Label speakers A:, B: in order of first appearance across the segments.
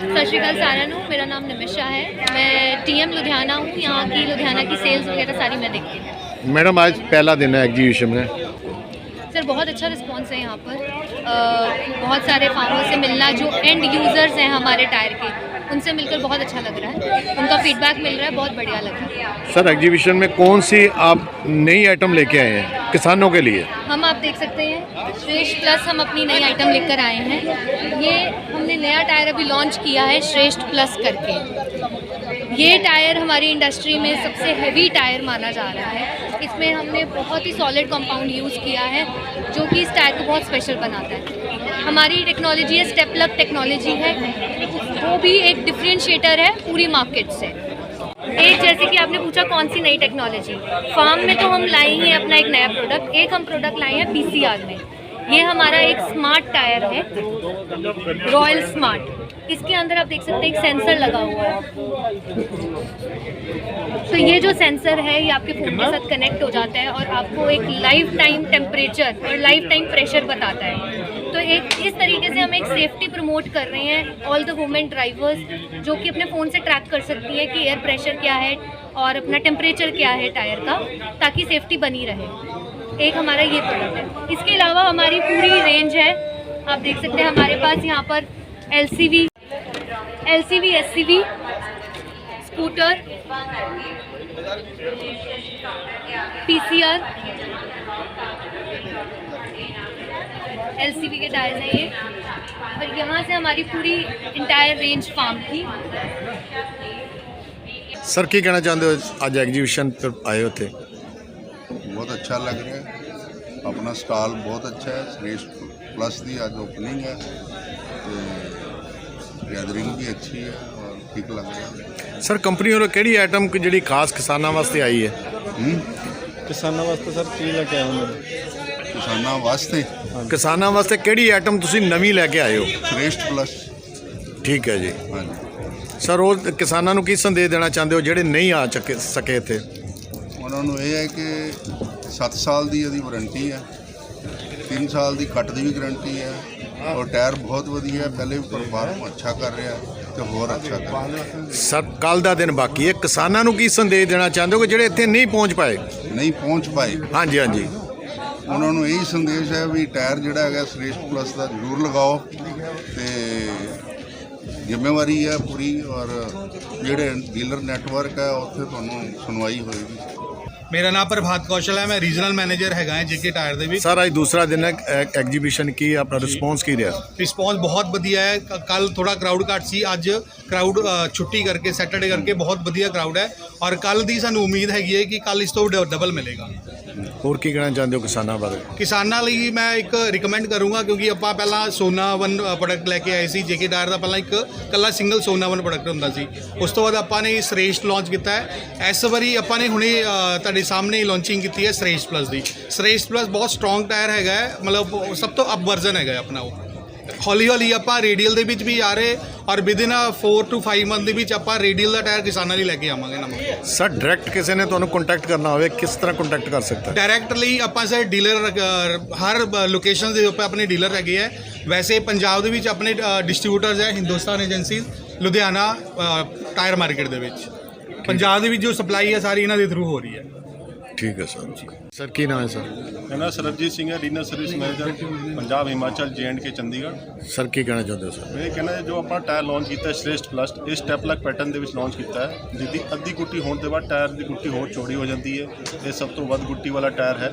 A: सत श्रीकाल सारा नू मेरा नाम निमिशा है। मैं टीएम लुधियाना हूँ यहाँ की लुधियाना की सेल्स वगैरह सारी मैं देखती हूँ।
B: मैडम आज पहला दिन है एग्जीबिशन में।
A: सर बहुत अच्छा रिस्पांस है यहाँ पर। आ, बहुत सारे फार्मर से मिलना जो एंड यूज़र्स हैं हमारे टायर के उनसे मिलकर बहुत अच्छा लग रहा है। उनका फीडबैक मिल रहा है बहुत बढ़िया लग रहा है।
B: सर एग्जीबिशन में कौन सी आप नई आइटम लेके आए हैं? किसानों के लिए?
A: हम आप देख सकते हैं, श्रेष्ठ प्लस हम अपनी नई आइटम लेकर आए हैं। ये हमने नया टायर अभी लॉन्च किया है श्रेष्ठ प्लस करके। ये टायर हमारी इंडस्ट्री में सबसे हैवी टायर माना जा रहा है। इसमें हमने बहुत ही सॉलिड कंपाउंड यूज़ किया है, जो कि इस टायर को बहुत स्पेशल बनाता है। हमारी टेक्नोलॉजी है स्टेपलप टेक्नोलॉजी है। वो भी एक डिफ्रेंशिएटर है पूरी मार्केट से। एक जैसे कि आपने पूछा कौन सी नई टेक्नोलॉजी फार्म में तो हम लाए ही अपना एक नया प्रोडक्ट एक हम प्रोडक्ट लाए हैं पीसीआर में। ये हमारा एक स्मार्ट टायर है रॉयल स्मार्ट इसके अंदर आप देख सकते हैं एक सेंसर लगा हुआ है। तो ये जो सेंसर है, ये आपके फ़ोन के साथ कनेक्ट हो जाता है और आपको एक लाइफ टाइम टेम्परेचर और लाइफ टाइम प्रेशर बताता है। एक इस तरीके से हम एक सेफ्टी प्रमोट कर रहे हैं ऑल द वुमेन ड्राइवर्स जो कि अपने फ़ोन से ट्रैक कर सकती है कि एयर प्रेशर क्या है और अपना टेम्परेचर क्या है टायर का, ताकि सेफ्टी बनी रहे। एक हमारा ये प्रोडक्ट है। इसके अलावा हमारी पूरी रेंज है। आप देख सकते हैं हमारे पास यहाँ पर L C V L C V S C V scooter P C R L C we के टायर्स हैं ये और यहाँ से हमारी पूरी इंटायर रेंज फार्म की
B: सर की कहना चाहते हो आज एग्जीबिशन पर आए हो थे
C: ਬਹੁਤ ਅੱਛਾ ਲੱਗ ਰਿਹਾ ਹੈ ਆਪਣਾ ਸਟਾਲ ਬਹੁਤ ਅੱਛਾ ਹੈ ਸ੍ਰੇਸ਼ਟ ਪਲੱਸ ਦੀ ਅੱਜ ਓਪਨਿੰਗ ਹੈ ਤੇ ਗੈਦਰਿੰਗ ਵੀ ਅੱਛੀ ਹੈ ਔਰ ਠੀਕ ਲੱਗ ਰਿਹਾ ਹੈ
B: ਸਰ ਕੰਪਨੀ ਵੱਲੋਂ ਕਿਹੜੀ ਆਈਟਮ ਜਿਹੜੀ ਖਾਸ ਕਿਸਾਨਾਂ ਵਾਸਤੇ ਆਈ ਹੈ
C: ਹੂੰ
D: ਕਿਸਾਨਾਂ ਵਾਸਤੇ ਸਰ ਕੀ ਲੈ ਕੇ ਆਏ ਹੋ ਮੇਰੇ
C: ਕਿਸਾਨਾਂ ਵਾਸਤੇ।
B: ਕਿਸਾਨਾਂ ਵਾਸਤੇ ਕਿਹੜੀ ਆਈਟਮ ਤੁਸੀਂ ਨਵੀਂ ਲੈ ਕੇ ਆਏ ਹੋ?
C: ਸ੍ਰੇਸ਼ਟ ਪਲੱਸ
B: ਠੀਕ ਹੈ ਜੀ।
C: ਹਾਂਜੀ।
B: ਸਰ ਉਹ ਕਿਸਾਨਾਂ ਨੂੰ ਕੀ ਸੰਦੇਸ਼ ਦੇਣਾ ਚਾਹੁੰਦੇ ਹੋ ਜਿਹੜੇ ਨਹੀਂ ਆ ਚੱਕੇ ਸਕੇ ਇੱਥੇ?
C: ਉਹਨਾਂ ਨੂੰ ਇਹ ਹੈ ਕਿ 7 ਸਾਲ ਦੀ ਇਹਦੀ ਵਾਰੰਟੀ ਹੈ। 3 ਸਾਲ ਦੀ ਕੱਟ ਦੀ ਵੀ ਗਾਰੰਟੀ ਹੈ। ਔਰ ਟਾਇਰ ਬਹੁਤ ਵਧੀਆ ਹੈ। ਪਹਿਲੇ ਵੀ ਪਰਫਾਰਮ ਅੱਛਾ ਕਰ ਰਿਹਾ ਹੈ ਤੇ ਹੋਰ ਅੱਛਾ ਕਰ ਰਿਹਾ। ਹੈ।
B: ਸਰ ਕੱਲ ਦਾ ਦਿਨ ਬਾਕੀ ਹੈ। ਕਿਸਾਨਾਂ ਨੂੰ ਕੀ ਸੰਦੇਸ਼ ਦੇਣਾ ਚਾਹੁੰਦੇ ਹੋ ਕਿ ਜਿਹੜੇ ਇੱਥੇ ਨਹੀਂ ਪਹੁੰਚ ਪਾਏ?
C: ਨਹੀਂ ਪਹੁੰਚ ਪਾਏ।
B: ਹਾਂਜੀ ਹਾਂਜੀ।
C: ਉਹਨਾਂ ਨੂੰ ਇਹੀ ਸੰਦੇਸ਼ ਹੈ ਵੀ ਟਾਇਰ ਜਿਹੜਾ ਹੈਗਾ ਸ੍ਰੇਸ਼ਟ ਪਲੱਸ ਦਾ ਜ਼ਰੂਰ ਲਗਾਓ ਤੇ ਜ਼ਿੰਮੇਵਾਰੀ ਹੈ ਪੂਰੀ ਔਰ ਜਿਹੜੇ ਡੀਲਰ ਨੈਟਵਰਕ ਹੈ ਉੱਥੇ ਤੁਹਾਨੂੰ ਸੁਣਵਾਈ ਹੋਏਗੀ।
E: ਮੇਰਾ ਨਾਮ ਪ੍ਰਭਾਤ ਕੌਸ਼ਲ ਹੈ ਮੈਂ ਰੀਜਨਲ ਮੈਨੇਜਰ ਹੈਗਾ ਹਾਂ ਜੇਕੇ ਟਾਇਰ ਦੇ ਵਿੱਚ
B: ਸਰ ਅੱਜ ਦੂਸਰਾ ਦਿਨ ਹੈ ਐਗਜੀਬਿਸ਼ਨ ਕੀ ਆਪਣਾ ਰਿਸਪੌਂਸ ਕੀ ਰਿਹਾ?
E: ਰਿਸਪੌਂਸ ਬਹੁਤ ਵਧੀਆ ਹੈ ਕੱਲ ਥੋੜਾ ਕਰਾਊਡ ਘੱਟ ਸੀ ਅੱਜ ਕਰਾਊਡ ਛੁੱਟੀ ਕਰਕੇ ਸੈਟਰਡੇ ਕਰਕੇ ਬਹੁਤ ਵਧੀਆ ਕਰਾਊਡ ਹੈ। ਔਰ ਕੱਲ ਦੀ ਸਾਨੂੰ ਉਮੀਦ ਹੈਗੀ ਹੈ ਕਿ ਕੱਲ ਇਸ ਤੋਂ ਡਬਲ ਮਿਲੇਗਾ।
B: ਹੋਰ ਕੀ ਕਹਿਣਾ ਚਾਹੁੰਦੇ ਹੋ ਕਿਸਾਨਾਂ ਬਾਰੇ?
E: ਕਿਸਾਨਾਂ ਲਈ ਮੈਂ ਇੱਕ ਰਿਕਮੈਂਡ ਕਰੂੰਗਾ ਕਿਉਂਕਿ ਆਪਾਂ ਪਹਿਲਾਂ ਸੋਨਾ ਵਨ ਪ੍ਰੋਡਕਟ ਲੈ ਕੇ ਆਏ ਸੀ ਜੇਕੇ ਟਾਇਰ ਦਾ ਪਹਿਲਾਂ ਇੱਕ ਕੱਲਾ ਸਿੰਗਲ ਸੋਨਾ ਵਨ ਪ੍ਰੋਡਕਟ ਹੁੰਦਾ ਸੀ। ਉਸ ਤੋਂ ਬਾਅਦ ਆਪਾਂ ਨੇ ਸ੍ਰੇਸ਼ਟ ਲਾਂਚ ਕੀਤਾ ਹੈ। ਇਸ ਵਾਰੀ ਆਪਾਂ ਨੇ ਹੁਣੇ ਤੁਹਾਡੇ ਸਾਹਮਣੇ ਲਾਂਚਿੰਗ ਕੀਤੀ ਹੈ ਸ੍ਰੇਸ਼ਟ ਪਲੱਸ ਦੀ। ਸ੍ਰੇਸ਼ਟ ਪਲੱਸ ਬਹੁਤ ਸਟਰੋਂਗ ਟਾਇਰ ਹੈਗਾ ਹੈ, ਮਤਲਬ ਸਭ ਤੋਂ ਅਪ ਵਰਜ਼ਨ ਹੈਗਾ ਆਪਣਾ ਉਹ। ਹੌਲੀ ਹੌਲੀ ਆਪਾਂ ਰੇਡੀਅਲ ਦੇ ਵਿੱਚ ਵੀ ਆ ਰਹੇ ਔਰ ਵਿਦਿਨ 4 ਟੂ 5 ਮੰਥ ਦੇ ਵਿੱਚ ਆਪਾਂ ਰੇਡੀਅਲ ਦਾ ਟਾਇਰ ਕਿਸਾਨਾਂ ਲਈ ਲੈ ਕੇ ਆਵਾਂਗੇ ਨਵਾਂ।
B: ਸਰ ਡਾਇਰੈਕਟ ਕਿਸੇ ਨੇ ਤੁਹਾਨੂੰ ਕੰਟੈਕਟ ਕਰਨਾ ਹੋਵੇ ਕਿਸ ਤਰ੍ਹਾਂ ਕੰਟੈਕਟ ਕਰ ਸਕਦਾ?
E: ਡਾਇਰੈਕਟਲੀ ਆਪਾਂ ਸਰ ਡੀਲਰ ਹਰ ਲੋਕੇਸ਼ਨ ਦੇ ਉੱਪਰ ਆਪਣੇ ਡੀਲਰ ਹੈਗੇ ਹੈ ਵੈਸੇ ਪੰਜਾਬ ਦੇ ਵਿੱਚ ਆਪਣੇ ਡਿਸਟ੍ਰੀਬਿਊਟਰਸ ਹੈ Hindustan agency Ludhiana tyre market ਦੇ ਵਿੱਚ। ਪੰਜਾਬ ਦੇ ਵਿੱਚ ਜੋ ਸਪਲਾਈ ਹੈ ਸਾਰੀ ਇਹਨਾਂ ਦੇ ਥਰੂ ਹੋ ਰਹੀ ਹੈ।
B: ਠੀਕ ਹੈ ਸਰ। ਸਰ ਕੀ ਨਾਮ ਹੈ ਸਰ?
F: ਮੇਰਾ ਨਾਮ ਸਰਬਜੀਤ ਸਿੰਘ ਹੈ regional service manager Punjab Himachal ਕੇ ਚੰਡੀਗੜ੍ਹ।
B: ਸਰ ਕੀ ਕਹਿਣਾ ਚਾਹੁੰਦੇ ਹੋ ਸਰ?
F: ਮੈਂ ਇਹ ਕਹਿਣਾ ਹੈ ਜੋ ਆਪਾਂ ਟਾਇਰ ਲਾਂਚ ਕੀਤਾ ਹੈ ਸ਼੍ਰੇਸ਼ਟ ਪਲੱਸ ਇਹ ਸਟੈਪ ਲੱਕ ਪੈਟਰਨ ਦੇ ਵਿੱਚ ਲਾਂਚ ਕੀਤਾ ਹੈ। ਜਿਹਦੀ ਅੱਧੀ ਗੁੱਟੀ ਹੋਣ ਦੇ ਬਾਅਦ ਟਾਇਰ ਦੀ ਗੁੱਟੀ ਹੋਰ ਚੌੜੀ ਹੋ ਜਾਂਦੀ ਹੈ। ਇਹ ਸਭ ਤੋਂ ਵੱਧ ਗੁੱਟੀ ਵਾਲਾ ਟਾਇਰ ਹੈ।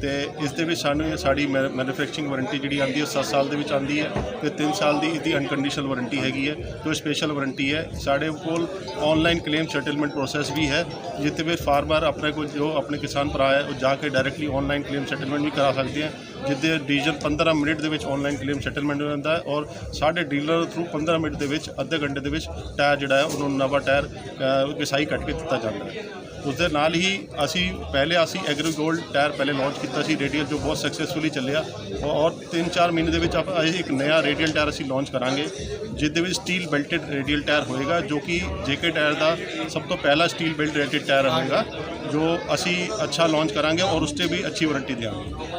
F: ਤੇ ਇਸ ਦੇ ਵਿੱਚ ਸਾਨੂੰ ਇਹ ਸਾਡੀ ਮੈਨੂਫੈਕਚਰਿੰਗ ਵਾਰੰਟੀ ਜਿਹੜੀ ਆਉਂਦੀ ਹੈ 7 ਸਾਲ ਦੇ ਵਿੱਚ ਆਉਂਦੀ ਹੈ ਤੇ 3 ਸਾਲ ਦੀ ਇਹਦੀ ਅਨਕੰਡੀਸ਼ਨਲ ਵਾਰੰਟੀ ਹੈਗੀ ਹੈ ਜੋ ਸਪੈਸ਼ਲ ਵਾਰੰਟੀ ਹੈ। ਸਾਡੇ ਕੋਲ ਆਨਲਾਈਨ ਕਲੇਮ ਸੈਟਲਮੈਂਟ ਪ੍ਰੋਸੈਸ ਵੀ ਹੈ ਜਿੱਥੇ ਵਿੱਚ ਫਾਰਮਰ ਆਪਣੇ ਕੋਲ ਜੋ ਆਪਣੇ ਕਿਸਾਨ ਭਰਾ ਹੈ ਉਹ ਜਾ ਕੇ ਡਾਇਰੈਕਟਲੀ ਆਨਲਾਈਨ ਕਲੇਮ ਸੈਟਲਮੈਂਟ ਵੀ ਕਰਾ ਸਕਦੇ ਹੈ ਜਿੱਦੇ ਡੀਜ਼ਲ 15 ਮਿੰਟ ਦੇ ਵਿੱਚ ਆਨਲਾਈਨ ਕਲੇਮ ਸੈਟਲਮੈਂਟ ਹੋ ਜਾਂਦਾ ਹੈ ਔਰ ਸਾਡੇ ਡੀਲਰ ਥਰੂ 15 ਮਿੰਟ ਦੇ ਵਿੱਚ ਅੱਧੇ ਘੰਟੇ ਦੇ ਵਿੱਚ ਟਾਇਰ ਜਿਹੜਾ ਹੈ ਉਹਨੂੰ ਨਵਾਂ ਟਾਇਰ ਅ, ਕਿਸਾਈ ਕੱਟ ਕੇ ਦਿੱਤਾ ਜਾਂਦਾ ਹੈ। ਉਸ ਦੇ ਨਾਲ ਹੀ ਅਸੀਂ ਪਹਿਲੇ ਅਸੀਂ ਐਗਰੀ ਗੋਲਡ ਟਾਇਰ ਪਹਿਲੇ ਲਾਂਚ ਕੀਤਾ ਸੀ ਰੇਡੀਅਲ ਜੋ ਬਹੁਤ ਸਕਸੈਸਫੁਲੀ ਚੱਲਿਆ। ਔਰ 3-4 ਮਹੀਨੇ ਦੇ ਵਿੱਚ ਆਪਾਂ ਇੱਕ ਨਵਾਂ ਰੇਡੀਅਲ ਟਾਇਰ ਅਸੀਂ ਲਾਂਚ ਕਰਾਂਗੇ ਜਿਸ ਦੇ ਵਿੱਚ ਸਟੀਲ ਬੈਲਟਡ ਰੇਡੀਅਲ ਟਾਇਰ ਹੋਏਗਾ, ਜੋ ਕਿ ਜੇਕੇ ਟਾਇਰ ਦਾ ਸਭ ਤੋਂ ਪਹਿਲਾ ਸਟੀਲ ਬੈਲਟ ਰੇਡਡ ਟਾਇਰ ਹੋਏਗਾ, ਜੋ ਅਸੀਂ ਅੱਛਾ ਲਾਂਚ ਕਰਾਂਗੇ ਔਰ ਉਸ ਤੇ ਵੀ ਅੱਛੀ ਵਾਰੰਟੀ ਦੇਵਾਂਗੇ